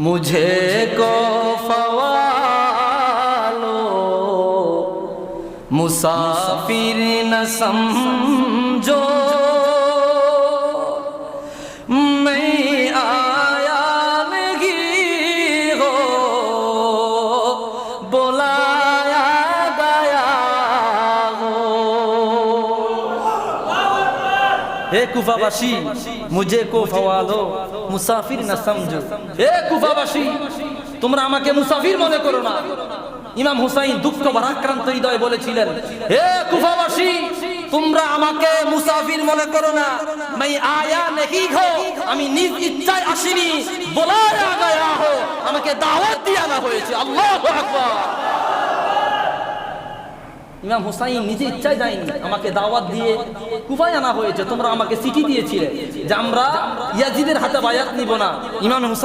मुझे को फवालो। मुसाफिर न समझो। मैं आया नहीं हो। बुलाया হে কুফাবাসী, মুঝে কো ফওয়ালো মুসাফির না সমঝো। হে কুফাবাসী, তোমরা আমাকে মুসাফির মনে করো না। ইমাম হুসাইন দুঃখ ভারাক্রান্ত হৃদয়ে বলেছিলেন, হে কুফাবাসী, তোমরা আমাকে মুসাফির মনে করো না। মাই আয়া নেহি হো আমি নিজ ইচ্ছায় আসিনি। বলায়া গয়া হো, আমাকে দাওয়াত দিয়ে হয়েছে। আল্লাহু আকবার। ইমাম হুসাইন নিজে ইচ্ছায় যায়নি। আমাকে দাওয়াত দিয়ে কুফায় আনা হয়েছে। তোমরা আমাকে চিঠি দিয়েছিলে যে আমরা ইয়াজিদের হাতে বায়াত নিব না। ইমাম হুসাইন